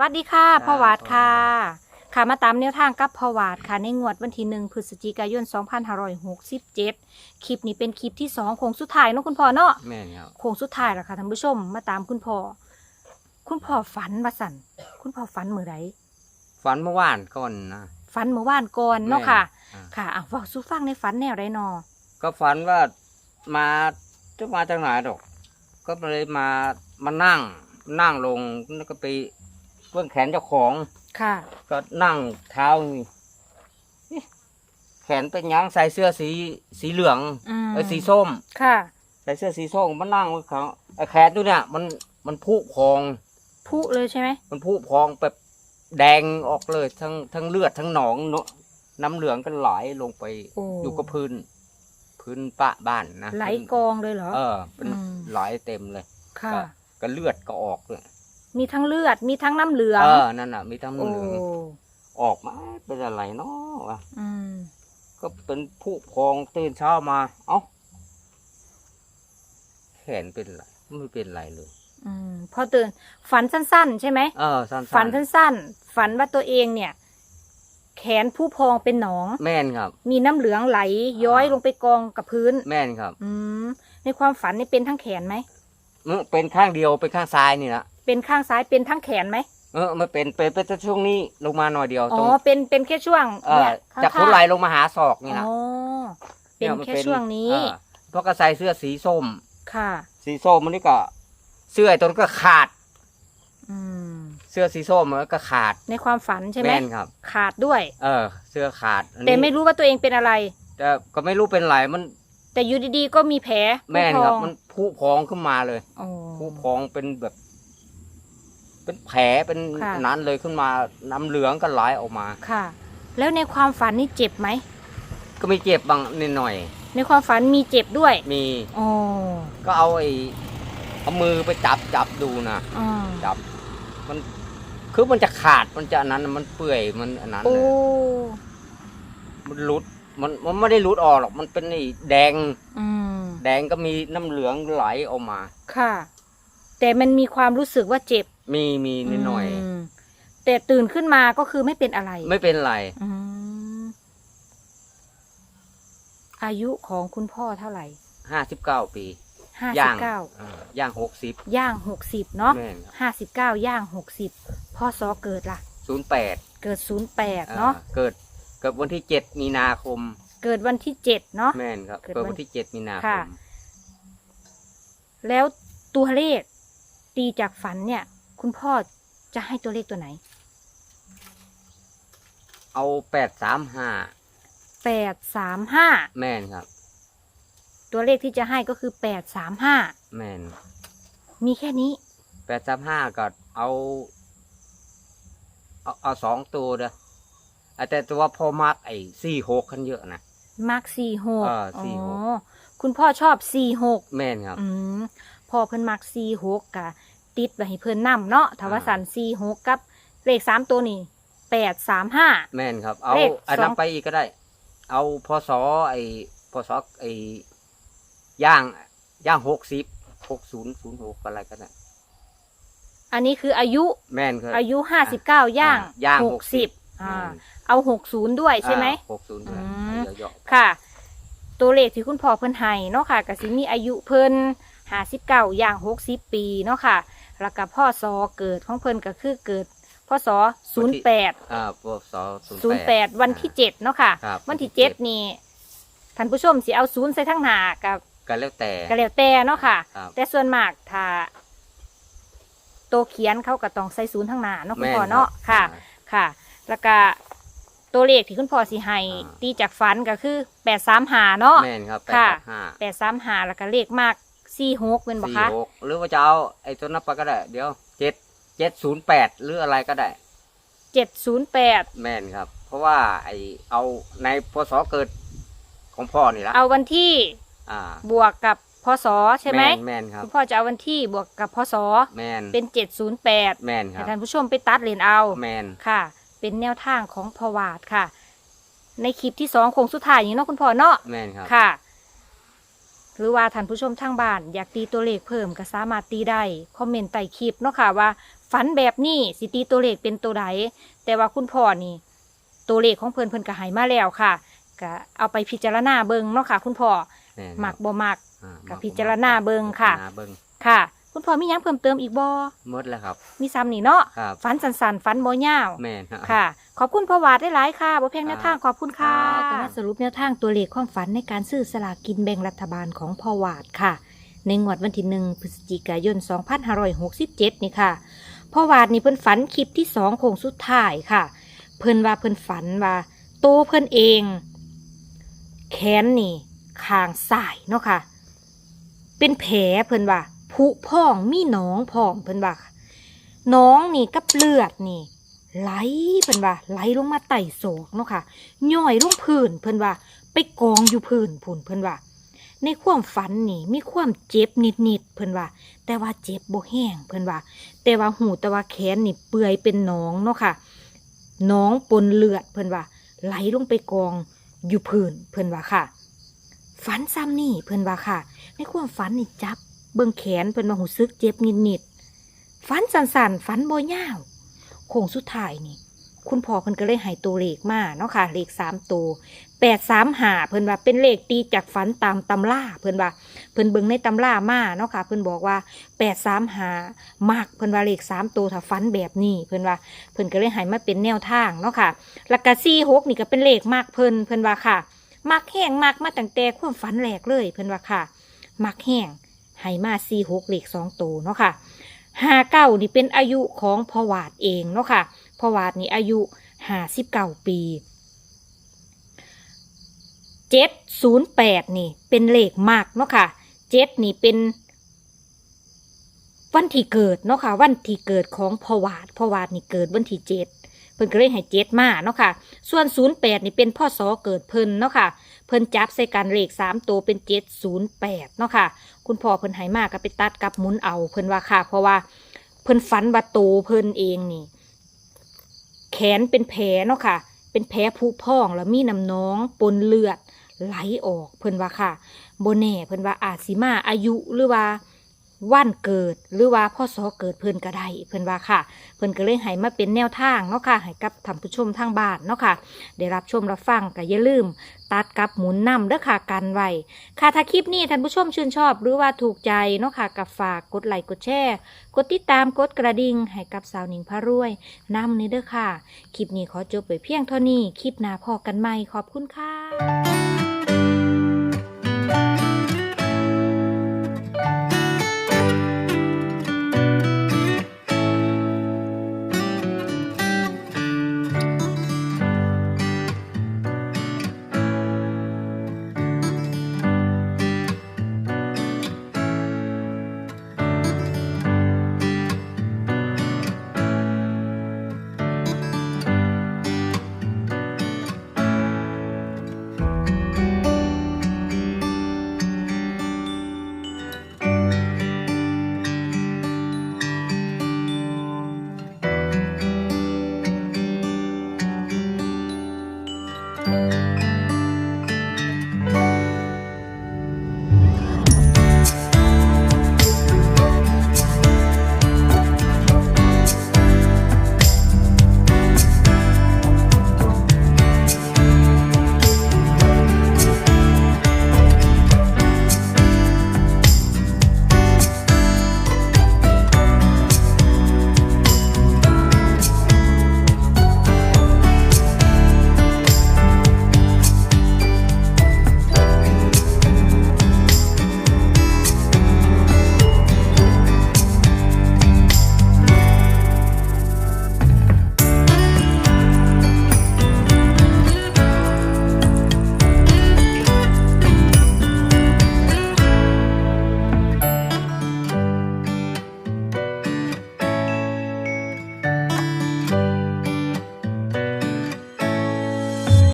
สวัสดีค่ะครับพ่อวาดค่ะพ่อวาดค่ะมาตามแนวทางกับพ่อวาดค่ะ ในงวดวันที่หนึ่งพฤศจิกายน 2567 คลิปนี้เป็นคลิปที่สองโค้งสุดท้ายเนาะคุณพ่อเนาะแม่นครับโค้งสุดท้ายแล้วค่ะท่านผู้ชมมาตามคุณพ่อคุณพ่อฝันว่าสันคุณพ่อฝันเมื่อไรฝันเมื่อวานก่อนนะฝันเมื่อวานก่อนเนาะค่ะอ่าค่ะอะบอกสู้ฟังในฝันแนวไรนอก็ฝันว่ามาจะมาจากไหนดอก ก็เลยมามานั่งนั่งลงแล้วก็ไป เบื้องแขนเจ้าของ ค่ะ ก็นั่งเท้านี่เอ๊ะแขนเป็นหยังใส่เสื้อสีสีเหลืองอืมเอ้ยสีส้ม ค่ะ ใส่เสื้อสีส้มมันนั่งไว้เขาไอ้แขนตัวเนี่ย มันมันพุพอง พุเลยใช่ไหม มันพุพองแบบแดงออกเลยทั้งทั้งเลือดทั้งหนองเนอะน้ำเหลืองก็ไหลลงไปโอ้ อยู่กับพื้น พื้นปะบ้านนะไหลกองเลยเหรอ เออเป็นอืม ไหลเต็มเลย ค่ะ ก็ก็เลือดก็ออกเลย มีทั้งเลือด มีทั้งน้ำเหลืองเออนั่นน่ะ มีทั้งโอ้น้ำเหลืองออกมาเป็นอะไรเนาะวะอืมก็เป็นผู้พองตื่นเช้ามา เอ้าแขนเป็นไรไม่เป็นไรเลยอืมพอตื่น ฝันสั้น ๆ ใช่ไหมเออสั้นๆฝันสั้น ๆ ฝันว่าตัวเองเนี่ย แขนผู้พองเป็นหนอง แม่นครับ มีน้ำเหลืองไหล ย้อยอ่าลงไปกองกับพื้น แม่นครับ อืมในความฝันนี่เป็นทั้งแขนไหมเออเป็นข้างเดียวเป็นข้างซ้ายนี่นะ เป็นข้างซ้ายเป็นทั้งแขนไหมเออไม่เป็นเป็นเป็นแต่ช่วงนี้ลงมาหน่อยเดียวอ๋ตรองเป็นเป็นแค่ช่วงเออเนี่ยข้างๆจากหัวไหล่ลงมาหาศอกนี่นะ อ๋อเป็นยมัแค่ช่วงนี้เออเพราะก็ใส่เสื้อสีส้ม ค่ะ สีส้มมันนี่ก็ เสื้อไอ้ตัวนั้นก็ขาด อืม เสื้อสีส้มมันก็ขาดในความฝันใช่ไหมแม่นครับ ขาดด้วย เออ เสื้อขาดอันนี้แต่ไม่รู้ว่าตัวเองเป็นอะไร แต่ก็ไม่รู้เป็นไรมันแต่อยู่ดีๆก็มีแผลแม่นผู้ครับพองมันพุพองขึ้นมาเลย อ๋อพุพองเป็นแบบ เป็นแผลเป็นค่ะ นั้นเลยขึ้นมาน้ำเหลืองก็ไหลออกมา ค่ะ แล้วในความฝันนี่เจ็บไหม ก็มีเจ็บบางนิดหน่อย ในความฝันมีเจ็บด้วยมีอ๋อก็เอาไอ้เอามือไปจับจับดูนะอ๋อจับ มันคือมันจะขาดมันจะอันนั้นมันเปื่อยมันอันนั้นโอ้เลยมันรุดมันมันไม่ได้รุดออกหรอกมันเป็นไอ้แดง อืมแดงก็มีน้ำเหลืองไหลออกมา ค่ะ แต่มันมีความรู้สึกว่าเจ็บ มีมีนิดหน่อย มแต่ตื่นขึ้นมาก็คือไม่เป็นอะไรไม่เป็นไร อืมอายุของคุณพ่อเท่าไหร่ห้าสิบเก้าปีห้าสิย่าบงเก้าเออย่างหกสิบย่างหกสิบเนาะแม่นครับห้าสิบเก้าย่างหกสิบพ่อซอเกิดล่ะ ศูนย์แปดเกิดศูนย์แปดเนาะเกิดเกิดวันที่เจ็ดมีนาคม เกิดวันที่เจ็ดเนาะ แม่นครับ เกิดเกิดวัวันนที่เจ็ดมีนาคค่ะ มแล้วตัวเลขตีจากฝันเนี่ย คุณพ่อจะให้ตัวเลขตัวไหนเอาแปดสามห้าแปดสามห้าแม่นครับ ตัวเลขที่จะให้ก็คือแปดสามห้าแม่นมีแค่นี้แปดสามห้าก็เอา เอาเอาสองตัวเด้ออะแต่ตัวพอมักไอ้สี่หกขันเยอะนะ มาร์คสี่หกเออ46 คุณพ่อชอบสี่หกแม่นครับ อืมพ่อเพิ่นมักสี่หกกะ ติดไว้ให้เพิ่นนำเนาะถ้าว่าอ่าสันสี่หกกับเลขสามตัวนี่แปดสามห้า แม่นครับ เอาเลขอันสนั้อนงไปอีกก็ได้ เอาพศไอ้พศไอ้ย่างย่างหกสิบหกศูนย์ศูนย์หกอะไรก็ได้อันนี้คืออายุแม่นครับ อายุห้าสิบเก้าย่างอ่ย่างหหกกสิสิบบแม่อ่านเอาหกศูนย์ด้วยใช่ไหม หกศูนย์อืม เยอะค่ะ ตัวเลขที่คุณพ่อเพิ่นให้เนาะค่ะก็สิมีอายุเพิ่น ห้าสิบเก้าย่างหกสิบปีเนาะค่ะ แล้วก็พ่อซอเกิดของเพิ่นก็คือเกิดพ่อซอศูนย์แปดๆอ่าพศศูนย์แปดวันที่เจ็ดเนาะค่ะครับวันที่เจ็ดนี่ท่านผู้ชมสิเอาศูนย์ใส่ทั้งหน้ากับก็แล้วแต่ก็แล้วแต่เนาะค่ะครับแต่ส่วนมากถ้าตัวเขียนเขาก็ต้องใส่ศูนย์ทั้งหน้าเนาะคุณแม่นพ่อเนาะรับค่ะ ค่ะ แล้วก็ตัวเลขที่คุณพ่อสิให้อ่าตีจากฝันก็คือแปดสามหาเนาะแม่นครับแปดค่ะกับห้าแปดสามหาแล้วก็เลขมาก สี่หกเป็นบ่สี่คะ หกหรือว่าจะเอาไอ้ตัวนั้นไปก็ได้ เดี๋ยวเจ็ดเจ็ดศูนย์แปดหรืออะไรก็ได้ เจ็ดศูนย์แปด แม่นครับ เพราะว่าไอเอาในพศเกิดของพ่อนี่ละเอาวันที่อ่าบวกกับพศใช่ไหมแม่นแม่นครับ คุณพ่อจะเอาวันที่บวกกับพศแม่นเป็นเจ็ดศูนย์แปดแม่นคให้รับท่านผู้ชมไปตัดเลนเอา แม่นค่ะ เป็นแนวทางของพอวาดค่ะ ในคลิปที่สองโคงสุดท้ายอย่างนี้เนาะคุณพ่อเนาะ แม่นครับ ค่ะ หรือว่าท่านผู้ชมทางบ้าน อยากตีตัวเลขเพิ่มก็สามารถตีได้ คอมเมนต์ใต้คลิปเนาะค่ะว่าฝันแบบนี้สิตีตัวเลขเป็นตัวใดแต่ว่าคุณพ่อนี่ ตัวเลขของเพิ่นเพิ่นก็ใหายมาแล้วค่ะก็เอาไปพิจารณาเบิ่งเนาะค่ะ คุณพ่อแม่นมักบ่มักอ่ากับมัพิจารณาเบิ่งค่ะพิจารณาเบิ่งค่ะ คุณพ่อมีหยังเพิ่มเติมอีกบ่หมดแล้วครับ มีซ้ำนี่เนาะครับฝันสันๆฝันบ่ยาวแม่นครับ ค่ะ ขอบคุณพ่อวาดได้หลายๆค่ะบ่เพียงแนวทางขอบคุณค่ะครับก็มาสรุปแนวทางตัวเลขความฝันในการซื้อสลากกินแบ่งรัฐบาลของพ่อวาดค่ะ ในงวดวันที่หนึ่งพฤศจิกายน 2567 นี่ค่ะพ่อวาดนี่เพิ่นฝันคลิปที่สองโค้งสุดท้ายค่ะ เพิ่นว่าเพิ่นฝันว่าโตวเพิ่นเอง แขนนี่คางซ้ายเนาะค่ะ เป็นแผลเพิ่นว่า ผุพองมีหนองพองเพิ่นว่าหน้องนี่กับเลือดนี่ไหลเพิ่นว่าไหลลงมาไต่ศกเนาะค่ะย่อยลงพื้นเพิ่นว่า ไปกองอยู่พื้นพุ่นเพิ่นว่า ในความฝันนี่มีความเจ็บนิดๆเพิ่นว่า แต่ว่าเจ็บบ่แห้งเพิ่นว่า แต่ว่าหูแต่ว่าแขนนี่เปื่อยเป็นหนองเนาะค่ะหนองปนเลือดเพิ่นว่า ไหลลงไปกองอยู่พื้นเพิ่นว่าค่ะฝันซ้ำนี่เพิ่นว่าค่ะ ในความฝันนี่จับ เบิ่งแขนเพิ่นว่าหูซึกเจ็บนิดๆฝันสั่นๆฝันโบ่ยาวโค้งสุดท้ายนี่ คุณพ่อเพิ่นก็เลยให้ตัวเลขมาเนาะค่ะเลขสามตัวแปดสามหาเพิ่นว่าเป็นเลขตีจากฝันตามตำราเพิ่นว่าเพิ่นเบิ่งในตำรามาเนาะค่ะเพิ่นบอกว่าแปดสามหามากเพิ่นว่าเลขสามตัวถ้าฝันแบบนี้ เพิ่นว่าเพิ่นก็เลยให้มาเป็นแนวทางเนาะค่ะล้วก็สี่หกนี่ก็เป็นเลขมากเพิ่นเพิ่นว่าค่ะมักแห้งมักมาตั้งแต่ความฝันแรกเลย เพิ่นว่าค่ะ มักแห้ง ให้มาสี่หกเหลขสองตัวเนาะค่ะห้าเก้านี่เป็นอายุของพวาดเองเนาะค่ะพวาดนี่อายุห้าสิบเก้าปีเจ็ดศูนย์แปดนี่เป็นเลขมากเนาะค่ะเจ็ดนี่เป็นวันที่เกิดเนาะค่ะวันที่เกิดของพวาดพวาดนี่เกิดวันที่เจ็ด เพิ่นก็เลยให้เจ็ดมาเนาะค่ะ ส่วนศูนย์แปดนี่เป็นพ่อสอเกิดเพิ่นเนาะค่ะ เพิ่นจับใส่กันเลขสามตัวเป็นเจ็ดศูนย์แปดเนาะค่ะ คุณพ่อเพิ่นใหายมากก็ไปตัดกับหมุนเอาเพิ่นว่าค่ะ เพราะว่าเพิ่นฝันว่าโตเพิ่นเองนี่ แขนเป็นแผลเนาะค่ะ เป็นแผลผุพองแล้วมีน้ำน้องปนเลือดไหลออกเพิ่นว่าค่ะโบแน่เพิ่นว่าอาจสิมาอายุหรือว่า วันเกิดหรือว่าพ่อสอเกิดเพิ่นก็ได้เพิ่นว่าค่ะ เพิ่นก็เลยให้มาเป็นแนวทางเนาะค่ะให้กับท่านผู้ชมทางบ้านเนาะค่ะได้รับชมรับฟังก็อย่าลืม ตัดกับหมุนนำเด้อค่ะกันไว้ค่ะถ้าคลิปนี้ท่านผู้ชมชื่นชอบ หรือว่าถูกใจเนาะค่ะกับฝากกดไลค์กดแชร์กดติดตามกดกระดิ่งให้กับสาวหนิงพารวยนำนี้เด้อค่ะ คลิปนี้ขอจบไปเพียงเท่านี้คลิปหน้าพอกันใหม่ขอบคุณค่ะ